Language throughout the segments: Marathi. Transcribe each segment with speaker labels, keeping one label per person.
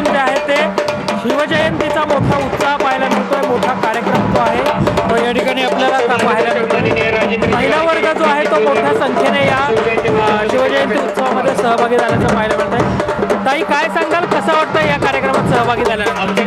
Speaker 1: अजून जे आहे ते. शिवजयंतीचा मोठा उत्साह पाहायला मिळतोय मोठा कार्यक्रम जो आहे तो या ठिकाणी आपल्याला पाहायला मिळतो. महिला वर्ग जो आहे तो मोठ्या संख्येने या शिवजयंती उत्सवामध्ये सहभागी झाल्याचं पाहायला मिळतंय. ताई काय सांगाल? कसं वाटतं या कार्यक्रमात सहभागी झाल्यानंतर?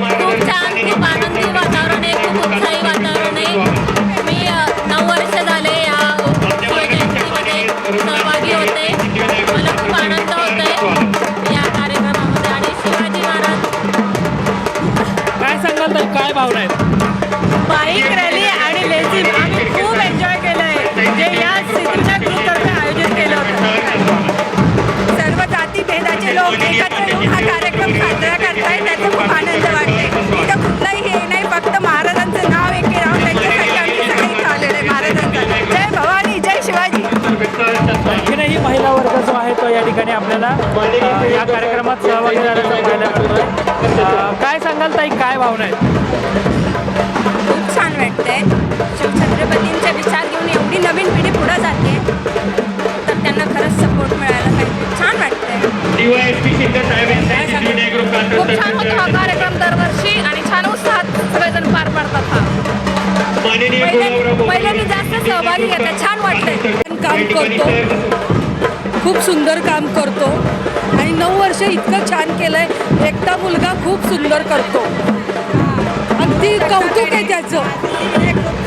Speaker 1: काय भावना आहेत.
Speaker 2: बाईक रॅली आणि लेझिम आम्ही खूप एन्जॉय केलं आहे. जे या सिद्धीच्या ग्रुपतर्फे आयोजित केलं होतं. सर्व जाती भेदाचे लोक एकत्र येऊन हा कार्यक्रम साजरा करतायत त्याचा खूप आनंद वाटते इथं कुठलाही हे नाही फक्त महाराजांचं नाव एक राहून त्यांच्यासाठी आम्ही सगळे इथं आलेलो आहे महाराजांचं. जय भवानी जय शिवाजी.
Speaker 1: आणखीनही महिला वर्ग जो आहे तो या ठिकाणी आपल्याला या कार्यक्रमात सहभागी झाल्याचं पाहायला मिळतोय. काय सांगाल ताई काय भावना आहेत?
Speaker 2: खूप छान वाटतंय. शिवछत्रपतींचे विचार घेऊन एवढी नवीन पिढी पुढं जाते तर त्यांना खरंच सपोर्ट मिळायला पाहिजे. छान वाटतंय.
Speaker 3: खूप छान होतो हा कार्यक्रम दरवर्षी आणि छान उत्साहात सगळेजण पार पाडतात हा.
Speaker 2: पहिल्यांदा जास्त सहभागी घेतला. छान वाटतंय.
Speaker 4: काम करतो. खूप सुंदर काम करतो. आणि नऊ वर्ष इतकं छान केलंय. एकटा मुलगा खूप सुंदर करतो. अगदी कौतुक आहे त्याचं.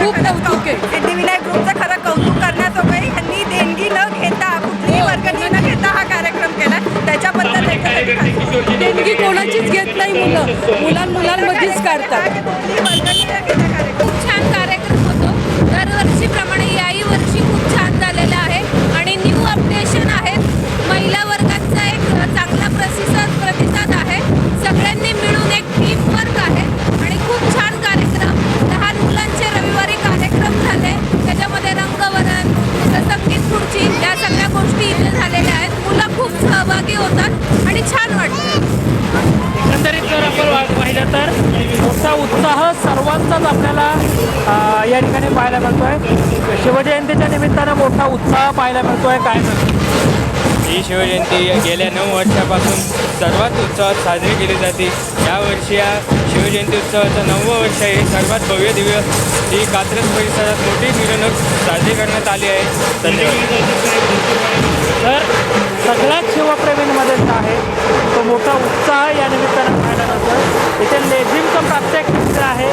Speaker 4: खूप कौतुक आहे.
Speaker 2: सिद्धिविनायक ग्रुपचं खरं कौतुक करण्याजोगं आहे. ह्यांनी देणगी न घेता कुठलीही वर्गणी न घेता हा कार्यक्रम केला. त्याच्याबद्दल
Speaker 4: देणगी कोणाचीच घेत नाही मुलं. मुलां मुलांमध्येच काढतात.
Speaker 3: खूप छान कार्यक्रम होतो. दरवर्षीप्रमाणे आणि छान वाटतं
Speaker 1: एकंदरीत जर आपण पाहिलं तर मोठा उत्साह सर्वांचाच आपल्याला या ठिकाणी पाहायला मिळतोय. शिवजयंतीच्या निमित्तानं मोठा उत्साह पाहायला मिळतोय. काय सांगू?
Speaker 5: ही शिवजयंती गेल्या नऊ वर्षापासून सर्वात उत्सवात साजरी केली जाते. यावर्षी या शिवजयंती उत्सवाचं नववं वर्ष आहे सर्वात भव्य दिव्य ही कात्रज परिसरात मोठी मिरवणूक साजरी करण्यात आली आहे. धन्यवाद.
Speaker 1: तर मिळतोय इथे लेझिमचं प्रत्येक चित्र आहे.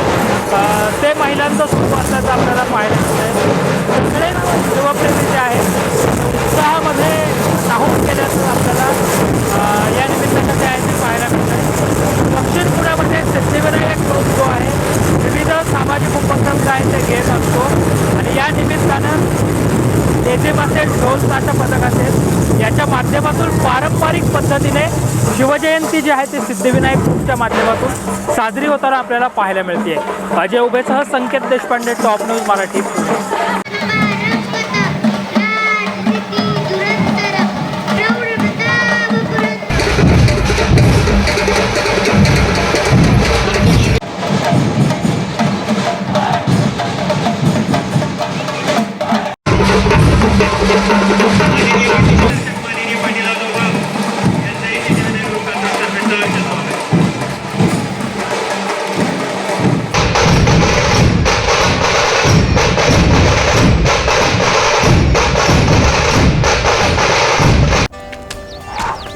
Speaker 1: ते महिलांचं सुरू असल्याचं आपल्याला पाहायला मिळतंय. सगळे युवप्रेमी जे आहेत. उत्साहामध्ये राहून केल्याचं आपल्याला या निमित्तानं आहे ते पाहायला मिळतंय दक्षिण पुण्यामध्ये सिद्धिविनायक ग्रुप जो आहे विविध सामाजिक उपक्रम जे आहेत ते घेत असतो आणि या निमित्तानं लेझिम असेल ढोल ताशा पथक असेल याच्या माध्यमातून पारंपरिक पद्धतीने शिवजयंती जी आहे ती सिद्धिविनायक माध्यमातून साजरी होताना आपल्याला पाहायला मिळते Ajay उभेसह Sanket Deshpande top news Marathi.